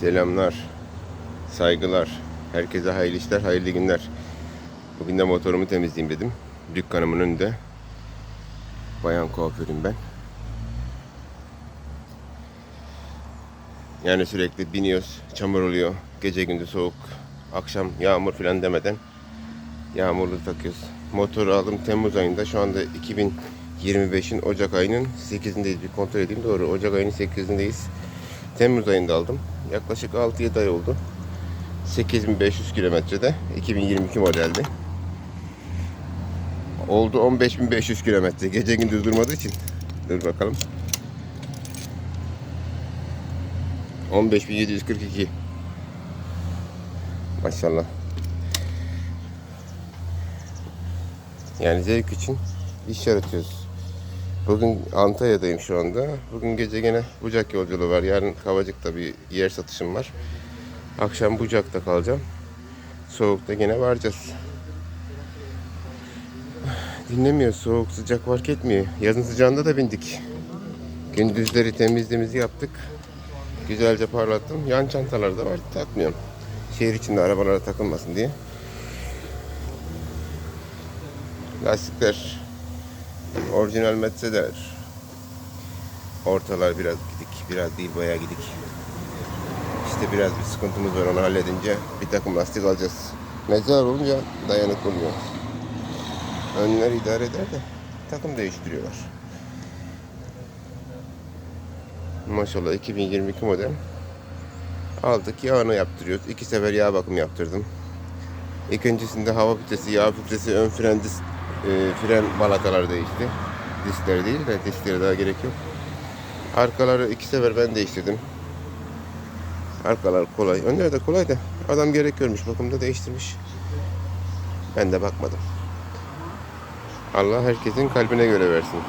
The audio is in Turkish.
Selamlar, saygılar. Herkese hayırlı işler, hayırlı günler. Bugün de motorumu temizleyeyim dedim. Dükkanımın önünde. Bayan kuaförüm ben. Yani sürekli biniyoruz, çamur oluyor. Gece gündüz soğuk, akşam yağmur falan demeden yağmurlu takıyoruz. Motoru aldım Temmuz ayında. Şu anda 2025'in Ocak ayının 8'indeyiz. Bir kontrol edeyim. Doğru. Ocak ayının 8'indeyiz. Temmuz ayında aldım. Yaklaşık 6-7 ay oldu. 8500 kilometrede. 2022 modeldi. Oldu 15500 kilometre. Gece gündüz durmadığı için. Dur bakalım. 15742. Maşallah. Yani zevk için iş yaratıyoruz. Bugün Antalya'dayım şu anda. Bugün gece gene Bucak yolculuğu var. Yarın Kavacık'ta bir yer satışım var. Akşam Bucak'ta kalacağım. Soğukta gene varacağız. Dinlemiyor. Soğuk sıcak fark etmiyor. Yazın sıcağında da bindik. Gündüzleri temizliğimizi yaptık. Güzelce parlattım. Yan çantalar da var. Takmıyorum. Şehir içinde arabalara takılmasın diye. Lastikler orijinal Mercedes. Ortalar biraz gidik, biraz değil bayağı gidik. İşte biraz bir sıkıntımız var onu halledince bir takım lastik alacağız. Mezar olunca dayanık olmuyor. Önler idare eder de takım değiştiriyorlar. Maşallah 2022 model. Aldık yağını yaptırıyoruz. İki sefer yağ bakım yaptırdım. İkincisinde hava filtresi, yağ filtresi, ön fren disk, e, fren balataları değişti. Diskleri değil de disklere daha gerek yok. Arkaları iki sefer ben değiştirdim. Arkalar kolay. Önler de kolay da adam gerek görmüş bakımda değiştirmiş. Ben de bakmadım. Allah herkesin kalbine göre versin.